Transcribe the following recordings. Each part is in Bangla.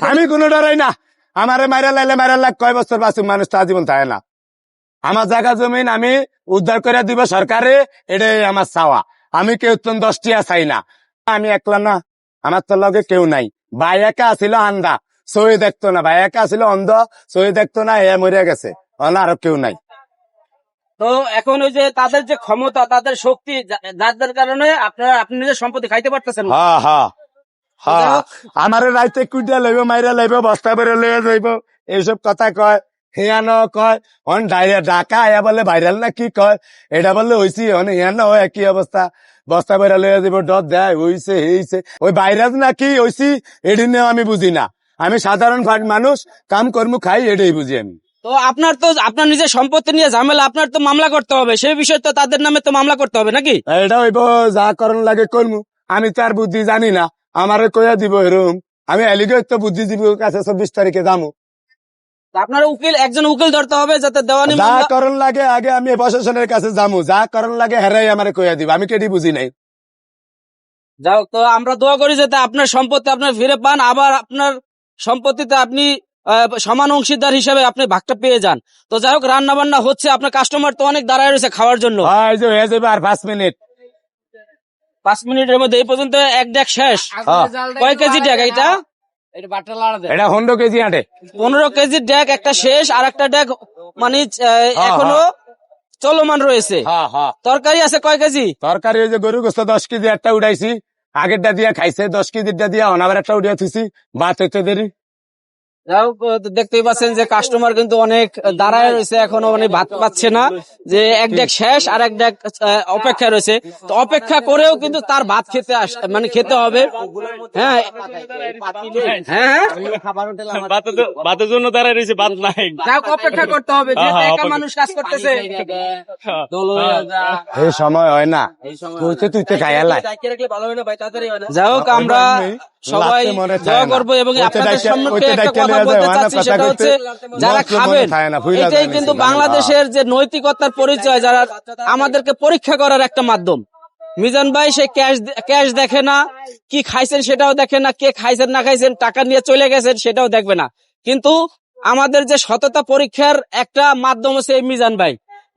আমি কোনো ডরাই না। আমারে মাইরা লাইলে মাইরা লাগ কয় বছর বাঁচুক মানুষ তো আজীবন থাকে না? আমার জায়গা জমিন আমি উদ্ধার করে দিব সরকারে এটাই আমার চাওয়া। আমি কেউ তো দশটিয়া চাই না। আমি একলা না আমার তো লগে কেউ নাই। ভাই একা আছিল আন্দা সই দেখতো না। ভাই একা আছিল অন্ধ সই দেখতো না এ মরে গেছে। অন আরও কেউ নাই। তো এখন ওই যে তাদের যে ক্ষমতা তাদের শক্তি যা- যাদের কারণে আপনারা আপনি নিজের সম্পত্তি খাইতে পারতেছেন। হ্যাঁ হ্যাঁ হ্যাঁ আমার রাইতে কুইটা লইব মাইরা লইব বস্তা বেড়ে লইয়া যাইব। এইসব কথা কয় হিয়ান কয় অন ডাইরিয়া ডাকা আয়া বলে ভাইরাল না কি কয়? এটা বললে হইছি অন হিয়ান হয় কি অবস্থা। বস্তা বেড়ে লইয়া যাইব ডট দেয় হইছে হইছে। ওই ভাইরাস না কি হইছি এটি আমি বুঝি না। আমি সাধারণ মানুষ কাম কর্ম খাই এটাই বুঝি আমি। তো আপনার তো আপনার নিজের সম্পত্তি নিয়ে ঝামেলা আপনার তো মামলা করতে হবে। সেই বিষয়ে তো তাদের নামে তো মামলা করতে হবে নাকি? এটা হইব যা করণ লাগে করমু। আমি তার বুদ্ধি জানি না। আমারে কইয়া দিব এরম। আমি এলিগে তো বুদ্ধিজীবীর কাছে চব্বিশ তারিখে তো আপনার উকিল একজন উকিল ধরতে হবে যাতে দেওয়ানি যা করণ লাগে আগে আমি প্রশাসনের কাছে যামু। যা করণ লাগে হেরাই আমারে কইয়া দিব। আমি কেডি বুঝি নাই। যাও তো আমরা দোয়া করি যাতে আপনার সম্পত্তি আপনার ফিরে পান। আবার আপনার সম্পত্তিতে আপনি সমান অংশীদার হিসেবে আপনি ভাগটা পেয়ে যান। তো যাই হোক রান্না বান্না হচ্ছে। আপনার কাস্টমার তো অনেক দাঁড়ায় রয়েছে খাওয়ার জন্য। যে আর পাঁচ মিনিট। পাঁচ মিনিটের মধ্যে এই পর্যন্ত এক ডেক শেষ। হ্যাঁ। কয় কেজি ডেক এটা এটা হন্ডো কেজি আটে। পনেরো কেজি ডেক একটা শেষ আর একটা ডেক মানে এখনও চলমান রয়েছে। হ্যাঁ হ্যাঁ। তরকারি আছে কয় কেজি? তরকারি ওই যে গরু গোস্ত দশ কেজি একটা উঠাইছি। আগেরটা দিয়া খাইছে দশ কেজিটা দিয়া অনাবার একটা উঠিয়া থুইছি। ভাত হইতে দেরি। যাই হোক, দেখতেই পাচ্ছেন যে কাস্টমার কিন্তু অনেক দাঁড়ায় রয়েছে এখনও মানে ভাত পাচ্ছে না। যে এক ডেক শেষ আর এক ডেক অপেক্ষা রয়েছে। তো অপেক্ষা করেও কিন্তু তার ভাত খেতে আস মানে খেতে হবে। হ্যাঁ হ্যাঁ হ্যাঁ। ভাতের জন্য দাঁড়ায় রয়েছে ভাত নাই। অপেক্ষা করতে হবে যে হ্যাঁ, একা মানুষ কাজ করতেছে। এই সময় হয় না। তুইতে তুইতে খাইয়ালাই যাই হোক আমরা সবাই দোয়া করব এবং আপনাদের সম্মুখে একটা কথা বলতে চাচ্ছি সেটা হচ্ছে যারা খাবেন থাকে না, ফুইলা এটাই কিন্তু বাংলাদেশের যে নৈতিকতার পরিচয় যারা আমাদেরকে পরীক্ষা করার একটা মাধ্যম। মিজান ভাই সে ক্যাশ ক্যাশ দেখে না কি খাইছেন সেটাও দেখে না কে খাইছেন না খাইছেন টাকা নিয়ে চলে গেছেন সেটাও দেখবে না। কিন্তু আমাদের যে সততা পরীক্ষার একটা মাধ্যম হচ্ছে এই মিজান ভাই।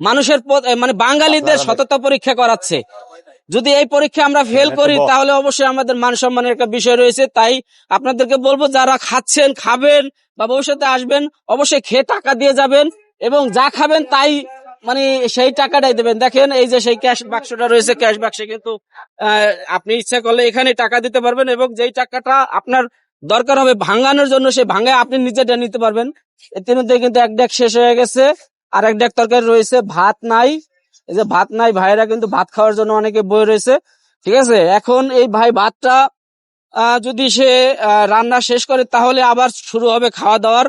মানুষের মানে বাঙালিদের সততা পরীক্ষা করাচ্ছে। যদি এই পরীক্ষা আমরা ফেল করি তাহলে অবশ্যই আমাদের মান সম্মানের একটা বিষয় রয়েছে। তাই আপনাদেরকে বলব যারা খাচ্ছেন খাবেন বা ভবিষ্যতে আসবেন অবশ্যই খেয়ে টাকা দিয়ে যাবেন এবং যা খাবেন তাই মানে সেই টাকাটাই দেবেন। দেখেন এই যে সেই ক্যাশ বাক্সটা রয়েছে ক্যাশ বাক্সে কিন্তু আহ, আপনি ইচ্ছা করলে এখানে টাকা দিতে পারবেন এবং যেই টাকাটা আপনার দরকার হবে ভাঙানোর জন্য সেই ভাঙায় আপনি নিজেটা নিতে পারবেন। ইতিমধ্যে কিন্তু এক ডেক শেষ হয়ে গেছে। আর এক ডেক তরকারি রয়েছে ভাত নাই। এই যে ভাত নাই ভাইরা কিন্তু ভাত খাওয়ার জন্য অনেকে বই রয়েছে। ঠিক আছে? এখন এই ভাই ভাতটা যদি সে রান্না শেষ করে তাহলে আবার শুরু হবে খাওয়া দাওয়ার।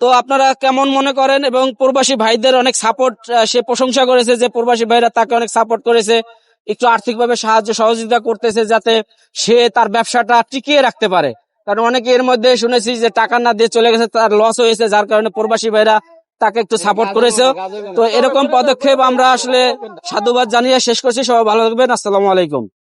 তো আপনারা কেমন মনে করেন? এবং প্রবাসী ভাইদের অনেক সাপোর্ট সে প্রশংসা করেছে যে প্রবাসী ভাইরা তাকে অনেক সাপোর্ট করেছে। একটু আর্থিকভাবে সাহায্য, সহযোগিতা করতেছে যাতে সে তার ব্যবসাটা টিকিয়ে রাখতে পারে। কারণ অনেকে এর মধ্যে শুনেছি যে টাকা না দিয়ে চলে গেছে, তার লস হয়েছে, যার কারণে প্রবাসী ভাইরা তাকে একটু সাপোর্ট করেছে। তো এরকম পদক্ষেপ আমরা আসলে সাধুবাদ জানিয়ে শেষ করছি সবাই ভালো থাকবেন আসসালামু আলাইকুম।